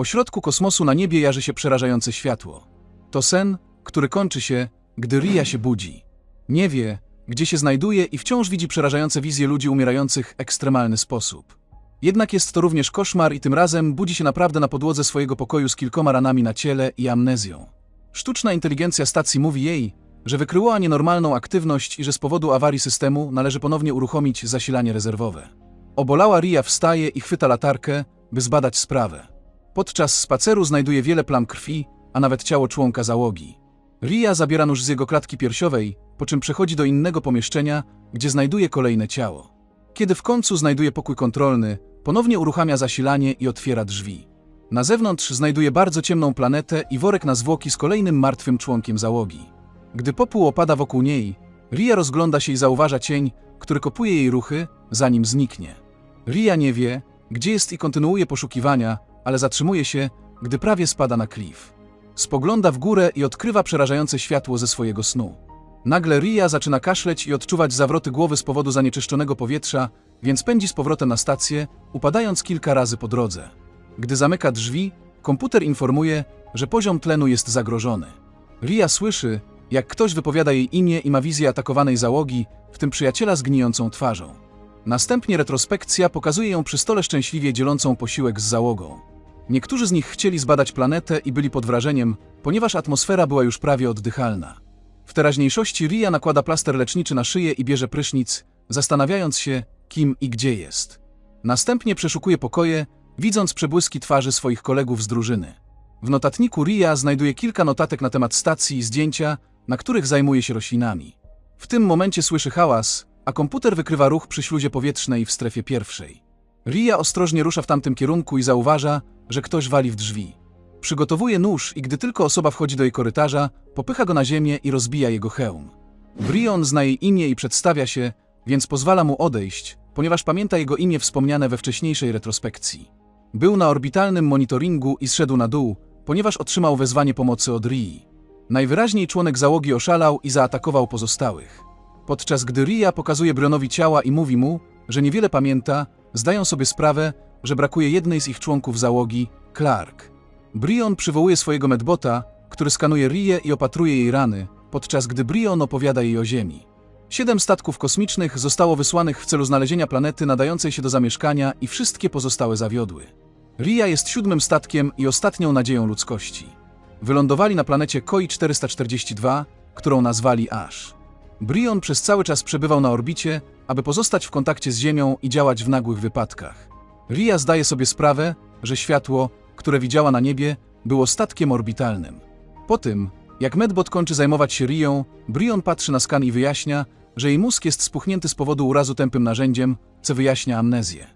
Po środku kosmosu na niebie jarzy się przerażające światło. To sen, który kończy się, gdy Ria się budzi. Nie wie, gdzie się znajduje i wciąż widzi przerażające wizje ludzi umierających w ekstremalny sposób. Jednak jest to również koszmar i tym razem budzi się naprawdę na podłodze swojego pokoju z kilkoma ranami na ciele i amnezją. Sztuczna inteligencja stacji mówi jej, że wykryła nienormalną aktywność i że z powodu awarii systemu należy ponownie uruchomić zasilanie rezerwowe. Obolała Ria wstaje i chwyta latarkę, by zbadać sprawę. Podczas spaceru znajduje wiele plam krwi, a nawet ciało członka załogi. Ria zabiera nóż z jego klatki piersiowej, po czym przechodzi do innego pomieszczenia, gdzie znajduje kolejne ciało. Kiedy w końcu znajduje pokój kontrolny, ponownie uruchamia zasilanie i otwiera drzwi. Na zewnątrz znajduje bardzo ciemną planetę i worek na zwłoki z kolejnym martwym członkiem załogi. Gdy popół opada wokół niej, Ria rozgląda się i zauważa cień, który kopuje jej ruchy, zanim zniknie. Ria nie wie, gdzie jest i kontynuuje poszukiwania, ale zatrzymuje się, gdy prawie spada na klif. Spogląda w górę i odkrywa przerażające światło ze swojego snu. Nagle Ria zaczyna kaszleć i odczuwać zawroty głowy z powodu zanieczyszczonego powietrza, więc pędzi z powrotem na stację, upadając kilka razy po drodze. Gdy zamyka drzwi, komputer informuje, że poziom tlenu jest zagrożony. Ria słyszy, jak ktoś wypowiada jej imię i ma wizję atakowanej załogi, w tym przyjaciela z gnijącą twarzą. Następnie retrospekcja pokazuje ją przy stole szczęśliwie dzielącą posiłek z załogą. Niektórzy z nich chcieli zbadać planetę i byli pod wrażeniem, ponieważ atmosfera była już prawie oddychalna. W teraźniejszości Ria nakłada plaster leczniczy na szyję i bierze prysznic, zastanawiając się, kim i gdzie jest. Następnie przeszukuje pokoje, widząc przebłyski twarzy swoich kolegów z drużyny. W notatniku Ria znajduje kilka notatek na temat stacji i zdjęcia, na których zajmuje się roślinami. W tym momencie słyszy hałas, a komputer wykrywa ruch przy śluzie powietrznej w strefie pierwszej. Ria ostrożnie rusza w tamtym kierunku i zauważa, że ktoś wali w drzwi. Przygotowuje nóż i gdy tylko osoba wchodzi do jej korytarza, popycha go na ziemię i rozbija jego hełm. Brion zna jej imię i przedstawia się, więc pozwala mu odejść, ponieważ pamięta jego imię wspomniane we wcześniejszej retrospekcji. Był na orbitalnym monitoringu i zszedł na dół, ponieważ otrzymał wezwanie pomocy od Rii. Najwyraźniej członek załogi oszalał i zaatakował pozostałych. Podczas gdy Ria pokazuje Brionowi ciała i mówi mu, że niewiele pamięta, zdają sobie sprawę, że brakuje jednej z ich członków załogi, Clark. Brion przywołuje swojego medbota, który skanuje Rię i opatruje jej rany, podczas gdy Brion opowiada jej o Ziemi. Siedem statków kosmicznych zostało wysłanych w celu znalezienia planety nadającej się do zamieszkania i wszystkie pozostałe zawiodły. Ria jest siódmym statkiem i ostatnią nadzieją ludzkości. Wylądowali na planecie Koi 442, którą nazwali Ash. Brion przez cały czas przebywał na orbicie, aby pozostać w kontakcie z Ziemią i działać w nagłych wypadkach. Ria zdaje sobie sprawę, że światło, które widziała na niebie, było statkiem orbitalnym. Po tym, jak Medbot kończy zajmować się Rią, Brion patrzy na skan i wyjaśnia, że jej mózg jest spuchnięty z powodu urazu tępym narzędziem, co wyjaśnia amnezję.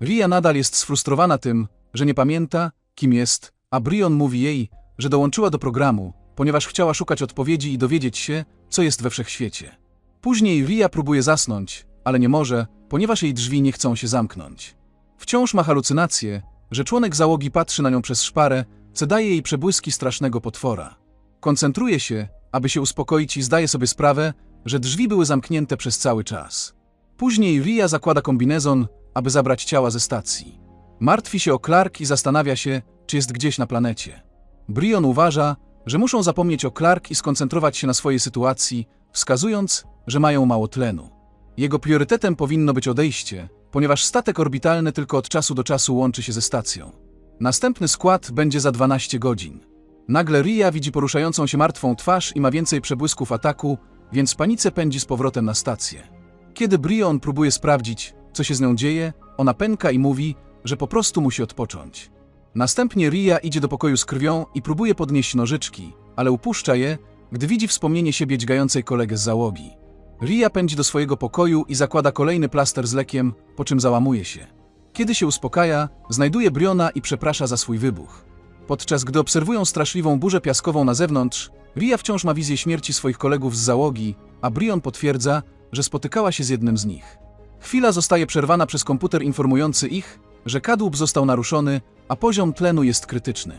Ria nadal jest sfrustrowana tym, że nie pamięta, kim jest, a Brion mówi jej, że dołączyła do programu, ponieważ chciała szukać odpowiedzi i dowiedzieć się, co jest we wszechświecie. Później Ria próbuje zasnąć, ale nie może, ponieważ jej drzwi nie chcą się zamknąć. Wciąż ma halucynacje, że członek załogi patrzy na nią przez szparę, co daje jej przebłyski strasznego potwora. Koncentruje się, aby się uspokoić i zdaje sobie sprawę, że drzwi były zamknięte przez cały czas. Później Ria zakłada kombinezon, aby zabrać ciała ze stacji. Martwi się o Clark i zastanawia się, czy jest gdzieś na planecie. Brion uważa, że muszą zapomnieć o Clark i skoncentrować się na swojej sytuacji, wskazując, że mają mało tlenu. Jego priorytetem powinno być odejście, ponieważ statek orbitalny tylko od czasu do czasu łączy się ze stacją. Następny skład będzie za 12 godzin. Nagle Ria widzi poruszającą się martwą twarz i ma więcej przebłysków ataku, więc panice pędzi z powrotem na stację. Kiedy Brion próbuje sprawdzić, co się z nią dzieje, ona pęka i mówi, że po prostu musi odpocząć. Następnie Ria idzie do pokoju z krwią i próbuje podnieść nożyczki, ale upuszcza je, gdy widzi wspomnienie siebie dźgającej kolegę z załogi. Ria pędzi do swojego pokoju i zakłada kolejny plaster z lekiem, po czym załamuje się. Kiedy się uspokaja, znajduje Briona i przeprasza za swój wybuch. Podczas gdy obserwują straszliwą burzę piaskową na zewnątrz, Ria wciąż ma wizję śmierci swoich kolegów z załogi, a Brion potwierdza, że spotykała się z jednym z nich. Chwila zostaje przerwana przez komputer informujący ich, że kadłub został naruszony, a poziom tlenu jest krytyczny.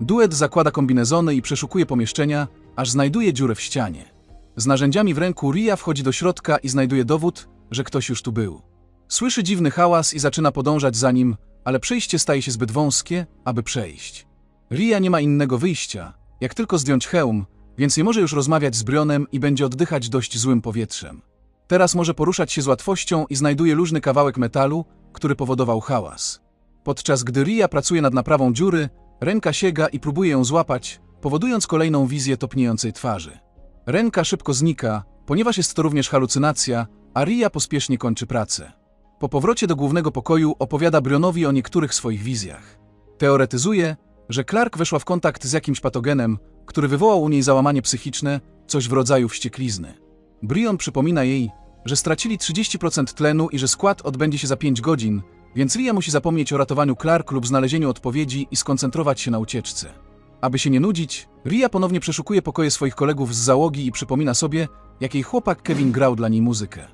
Duet zakłada kombinezony i przeszukuje pomieszczenia, aż znajduje dziurę w ścianie. Z narzędziami w ręku Ria wchodzi do środka i znajduje dowód, że ktoś już tu był. Słyszy dziwny hałas i zaczyna podążać za nim, ale przejście staje się zbyt wąskie, aby przejść. Ria nie ma innego wyjścia, jak tylko zdjąć hełm, więc nie może już rozmawiać z Brionem i będzie oddychać dość złym powietrzem. Teraz może poruszać się z łatwością i znajduje luźny kawałek metalu, który powodował hałas. Podczas gdy Ria pracuje nad naprawą dziury, ręka sięga i próbuje ją złapać, powodując kolejną wizję topniejącej twarzy. Ręka szybko znika, ponieważ jest to również halucynacja, a Ria pospiesznie kończy pracę. Po powrocie do głównego pokoju opowiada Brionowi o niektórych swoich wizjach. Teoretyzuje, że Clark weszła w kontakt z jakimś patogenem, który wywołał u niej załamanie psychiczne, coś w rodzaju wścieklizny. Brion przypomina jej, że stracili 30% tlenu i że skład odbędzie się za 5 godzin, więc Ria musi zapomnieć o ratowaniu Clark lub znalezieniu odpowiedzi i skoncentrować się na ucieczce. Aby się nie nudzić, Ria ponownie przeszukuje pokoje swoich kolegów z załogi i przypomina sobie, jak jej chłopak Kevin grał dla niej muzykę.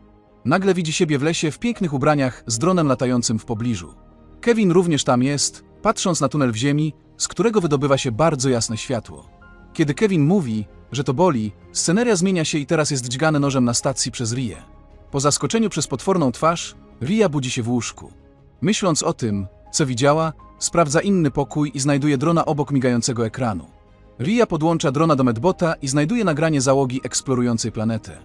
Nagle widzi siebie w lesie w pięknych ubraniach z dronem latającym w pobliżu. Kevin również tam jest, patrząc na tunel w ziemi, z którego wydobywa się bardzo jasne światło. Kiedy Kevin mówi, że to boli, sceneria zmienia się i teraz jest dźgany nożem na stacji przez Rię. Po zaskoczeniu przez potworną twarz, Ria budzi się w łóżku. Myśląc o tym, co widziała, sprawdza inny pokój i znajduje drona obok migającego ekranu. Ria podłącza drona do Medbota i znajduje nagranie załogi eksplorującej planetę.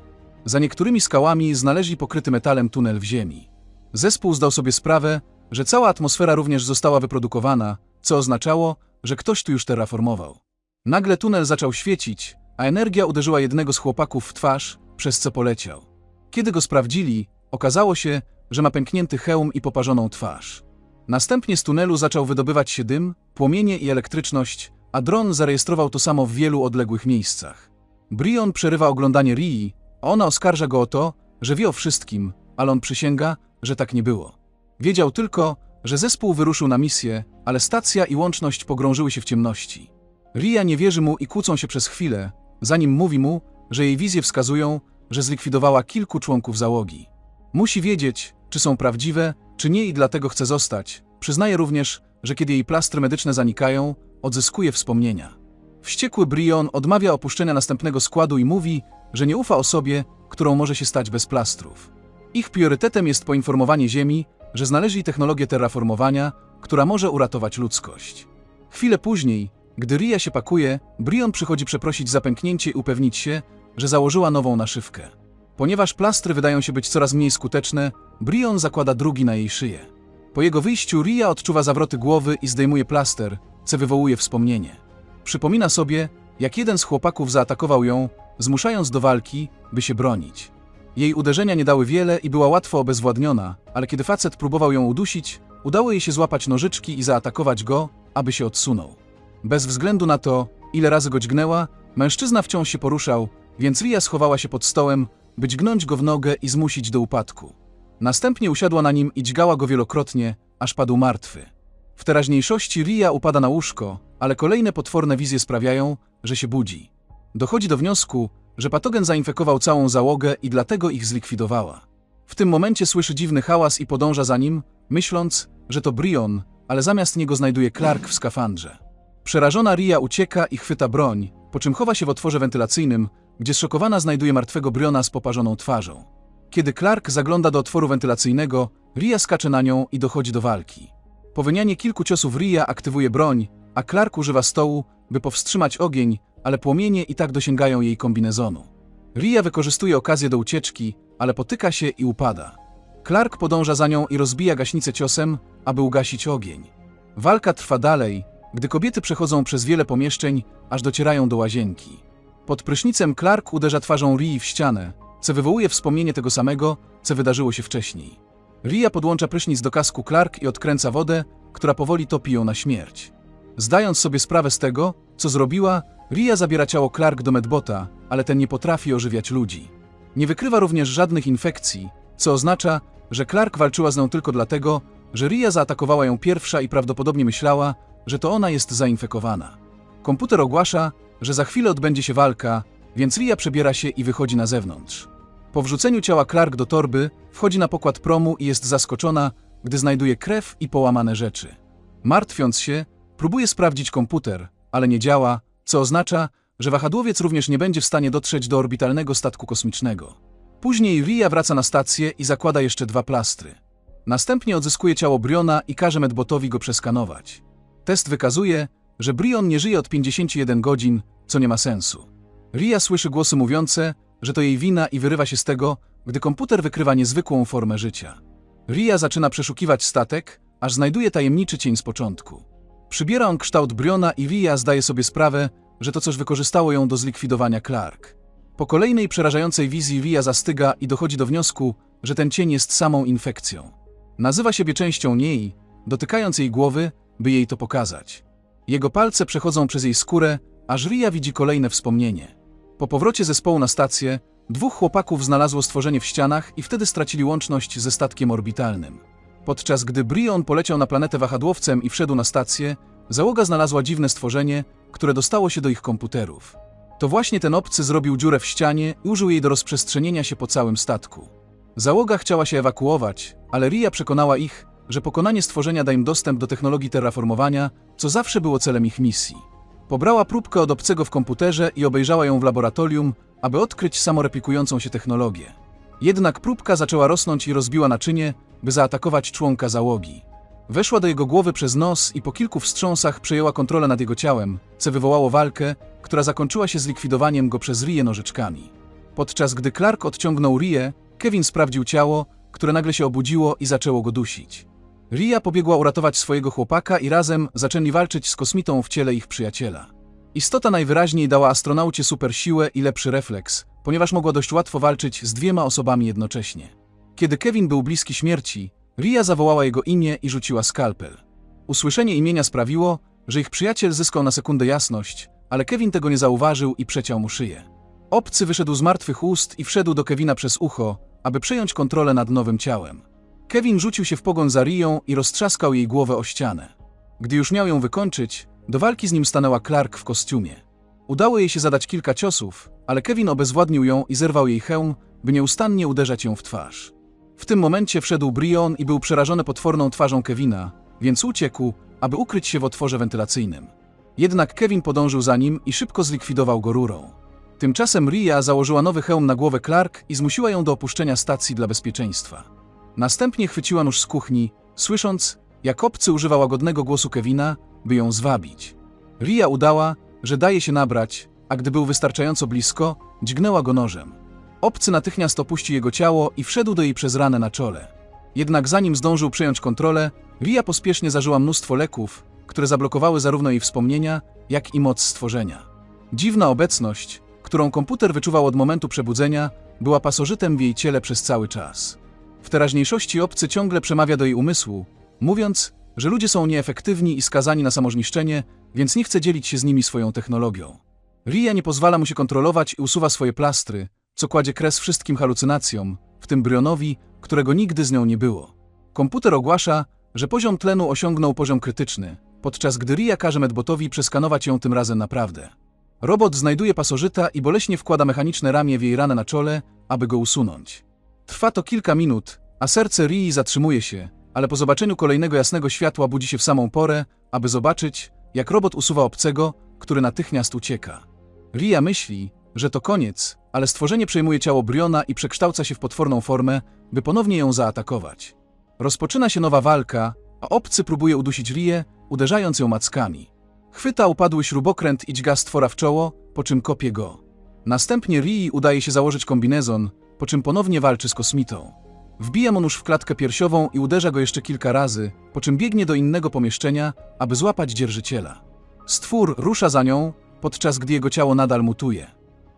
Za niektórymi skałami znaleźli pokryty metalem tunel w ziemi. Zespół zdał sobie sprawę, że cała atmosfera również została wyprodukowana, co oznaczało, że ktoś tu już terraformował. Nagle tunel zaczął świecić, a energia uderzyła jednego z chłopaków w twarz, przez co poleciał. Kiedy go sprawdzili, okazało się, że ma pęknięty hełm i poparzoną twarz. Następnie z tunelu zaczął wydobywać się dym, płomienie i elektryczność, a dron zarejestrował to samo w wielu odległych miejscach. Brion przerywa oglądanie Rii, a ona oskarża go o to, że wie o wszystkim, ale on przysięga, że tak nie było. Wiedział tylko, że zespół wyruszył na misję, ale stacja i łączność pogrążyły się w ciemności. Ria nie wierzy mu i kłócą się przez chwilę, zanim mówi mu, że jej wizje wskazują, że zlikwidowała kilku członków załogi. Musi wiedzieć, czy są prawdziwe, czy nie i dlatego chce zostać. Przyznaje również, że kiedy jej plastry medyczne zanikają, odzyskuje wspomnienia. Wściekły Brion odmawia opuszczenia następnego składu i mówi, że nie ufa osobie, którą może się stać bez plastrów. Ich priorytetem jest poinformowanie Ziemi, że znaleźli technologię terraformowania, która może uratować ludzkość. Chwilę później, gdy Ria się pakuje, Brion przychodzi przeprosić za pęknięcie i upewnić się, że założyła nową naszywkę. Ponieważ plastry wydają się być coraz mniej skuteczne, Brion zakłada drugi na jej szyję. Po jego wyjściu Ria odczuwa zawroty głowy i zdejmuje plaster, co wywołuje wspomnienie. Przypomina sobie, jak jeden z chłopaków zaatakował ją, zmuszając do walki, by się bronić. Jej uderzenia nie dały wiele i była łatwo obezwładniona, ale kiedy facet próbował ją udusić, udało jej się złapać nożyczki i zaatakować go, aby się odsunął. Bez względu na to, ile razy go dźgnęła, mężczyzna wciąż się poruszał, więc Ria schowała się pod stołem, by dźgnąć go w nogę i zmusić do upadku. Następnie usiadła na nim i dźgała go wielokrotnie, aż padł martwy. W teraźniejszości Ria upada na łóżko, ale kolejne potworne wizje sprawiają, że się budzi. Dochodzi do wniosku, że patogen zainfekował całą załogę i dlatego ich zlikwidowała. W tym momencie słyszy dziwny hałas i podąża za nim, myśląc, że to Brion, ale zamiast niego znajduje Clark w skafandrze. Przerażona Ria ucieka i chwyta broń, po czym chowa się w otworze wentylacyjnym, gdzie zszokowana znajduje martwego Briona z poparzoną twarzą. Kiedy Clark zagląda do otworu wentylacyjnego, Ria skacze na nią i dochodzi do walki. Po wymianie kilku ciosów Ria aktywuje broń, a Clark używa stołu, by powstrzymać ogień, ale płomienie i tak dosięgają jej kombinezonu. Ria wykorzystuje okazję do ucieczki, ale potyka się i upada. Clark podąża za nią i rozbija gaśnicę ciosem, aby ugasić ogień. Walka trwa dalej, gdy kobiety przechodzą przez wiele pomieszczeń, aż docierają do łazienki. Pod prysznicem Clark uderza twarzą Rii w ścianę, co wywołuje wspomnienie tego samego, co wydarzyło się wcześniej. Ria podłącza prysznic do kasku Clark i odkręca wodę, która powoli topi ją na śmierć. Zdając sobie sprawę z tego, co zrobiła, Ria zabiera ciało Clark do Medbota, ale ten nie potrafi ożywiać ludzi. Nie wykrywa również żadnych infekcji, co oznacza, że Clark walczyła z nią tylko dlatego, że Ria zaatakowała ją pierwsza i prawdopodobnie myślała, że to ona jest zainfekowana. Komputer ogłasza, że za chwilę odbędzie się walka, więc Ria przebiera się i wychodzi na zewnątrz. Po wrzuceniu ciała Clark do torby, wchodzi na pokład promu i jest zaskoczona, gdy znajduje krew i połamane rzeczy. Martwiąc się, próbuje sprawdzić komputer, ale nie działa, co oznacza, że wahadłowiec również nie będzie w stanie dotrzeć do orbitalnego statku kosmicznego. Później Ria wraca na stację i zakłada jeszcze dwa plastry. Następnie odzyskuje ciało Briona i każe Medbotowi go przeskanować. Test wykazuje, że Brion nie żyje od 51 godzin, co nie ma sensu. Ria słyszy głosy mówiące, że to jej wina i wyrywa się z tego, gdy komputer wykrywa niezwykłą formę życia. Ria zaczyna przeszukiwać statek, aż znajduje tajemniczy cień z początku. Przybiera on kształt Briona i Ria zdaje sobie sprawę, że to coś wykorzystało ją do zlikwidowania Clark. Po kolejnej przerażającej wizji Ria zastyga i dochodzi do wniosku, że ten cień jest samą infekcją. Nazywa siebie częścią niej, dotykając jej głowy, by jej to pokazać. Jego palce przechodzą przez jej skórę, aż Ria widzi kolejne wspomnienie. Po powrocie zespołu na stację, dwóch chłopaków znalazło stworzenie w ścianach i wtedy stracili łączność ze statkiem orbitalnym. Podczas gdy Brion poleciał na planetę wahadłowcem i wszedł na stację, załoga znalazła dziwne stworzenie, które dostało się do ich komputerów. To właśnie ten obcy zrobił dziurę w ścianie i użył jej do rozprzestrzenienia się po całym statku. Załoga chciała się ewakuować, ale Ria przekonała ich, że pokonanie stworzenia da im dostęp do technologii terraformowania, co zawsze było celem ich misji. Pobrała próbkę od obcego w komputerze i obejrzała ją w laboratorium, aby odkryć samoreplikującą się technologię. Jednak próbka zaczęła rosnąć i rozbiła naczynie, by zaatakować członka załogi. Weszła do jego głowy przez nos i po kilku wstrząsach przejęła kontrolę nad jego ciałem, co wywołało walkę, która zakończyła się zlikwidowaniem go przez Rię nożyczkami. Podczas gdy Clark odciągnął Rię, Kevin sprawdził ciało, które nagle się obudziło i zaczęło go dusić. Ria pobiegła uratować swojego chłopaka i razem zaczęli walczyć z kosmitą w ciele ich przyjaciela. Istota najwyraźniej dała astronaucie super siłę i lepszy refleks, ponieważ mogła dość łatwo walczyć z dwiema osobami jednocześnie. Kiedy Kevin był bliski śmierci, Ria zawołała jego imię i rzuciła skalpel. Usłyszenie imienia sprawiło, że ich przyjaciel zyskał na sekundę jasność, ale Kevin tego nie zauważył i przeciął mu szyję. Obcy wyszedł z martwych ust i wszedł do Kevina przez ucho, aby przejąć kontrolę nad nowym ciałem. Kevin rzucił się w pogoń za Rią i roztrzaskał jej głowę o ścianę. Gdy już miał ją wykończyć, do walki z nim stanęła Clark w kostiumie. Udało jej się zadać kilka ciosów, ale Kevin obezwładnił ją i zerwał jej hełm, by nieustannie uderzać ją w twarz. W tym momencie wszedł Brion i był przerażony potworną twarzą Kevina, więc uciekł, aby ukryć się w otworze wentylacyjnym. Jednak Kevin podążył za nim i szybko zlikwidował go rurą. Tymczasem Ria założyła nowy hełm na głowę Clark i zmusiła ją do opuszczenia stacji dla bezpieczeństwa. Następnie chwyciła nóż z kuchni, słysząc, jak obcy używa łagodnego głosu Kevina, by ją zwabić. Ria udała, że daje się nabrać, a gdy był wystarczająco blisko, dźgnęła go nożem. Obcy natychmiast opuścił jego ciało i wszedł do jej przez ranę na czole. Jednak zanim zdążył przejąć kontrolę, Ria pospiesznie zażyła mnóstwo leków, które zablokowały zarówno jej wspomnienia, jak i moc stworzenia. Dziwna obecność, którą komputer wyczuwał od momentu przebudzenia, była pasożytem w jej ciele przez cały czas. W teraźniejszości obcy ciągle przemawia do jej umysłu, mówiąc, że ludzie są nieefektywni i skazani na samożniszczenie, więc nie chce dzielić się z nimi swoją technologią. Ria nie pozwala mu się kontrolować i usuwa swoje plastry, co kładzie kres wszystkim halucynacjom, w tym Brionowi, którego nigdy z nią nie było. Komputer ogłasza, że poziom tlenu osiągnął poziom krytyczny, podczas gdy Ria każe Medbotowi przeskanować ją tym razem naprawdę. Robot znajduje pasożyta i boleśnie wkłada mechaniczne ramię w jej ranę na czole, aby go usunąć. Trwa to kilka minut, a serce Rii zatrzymuje się, ale po zobaczeniu kolejnego jasnego światła budzi się w samą porę, aby zobaczyć, jak robot usuwa obcego, który natychmiast ucieka. Ria myśli, że to koniec, ale stworzenie przejmuje ciało Briona i przekształca się w potworną formę, by ponownie ją zaatakować. Rozpoczyna się nowa walka, a obcy próbuje udusić Rię, uderzając ją mackami. Chwyta upadły śrubokręt i dźga stwora w czoło, po czym kopie go. Następnie Rii udaje się założyć kombinezon, po czym ponownie walczy z kosmitą. Wbija mu nóż w klatkę piersiową i uderza go jeszcze kilka razy, po czym biegnie do innego pomieszczenia, aby złapać dzierżyciela. Stwór rusza za nią, podczas gdy jego ciało nadal mutuje.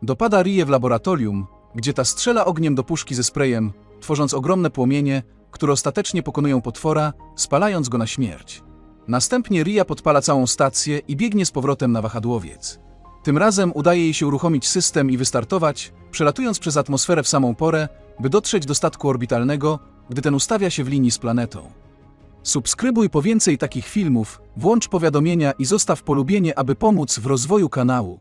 Dopada Rię w laboratorium, gdzie ta strzela ogniem do puszki ze sprayem, tworząc ogromne płomienie, które ostatecznie pokonują potwora, spalając go na śmierć. Następnie Ria podpala całą stację i biegnie z powrotem na wahadłowiec. Tym razem udaje jej się uruchomić system i wystartować, przelatując przez atmosferę w samą porę, by dotrzeć do statku orbitalnego, gdy ten ustawia się w linii z planetą. Subskrybuj po więcej takich filmów, włącz powiadomienia i zostaw polubienie, aby pomóc w rozwoju kanału.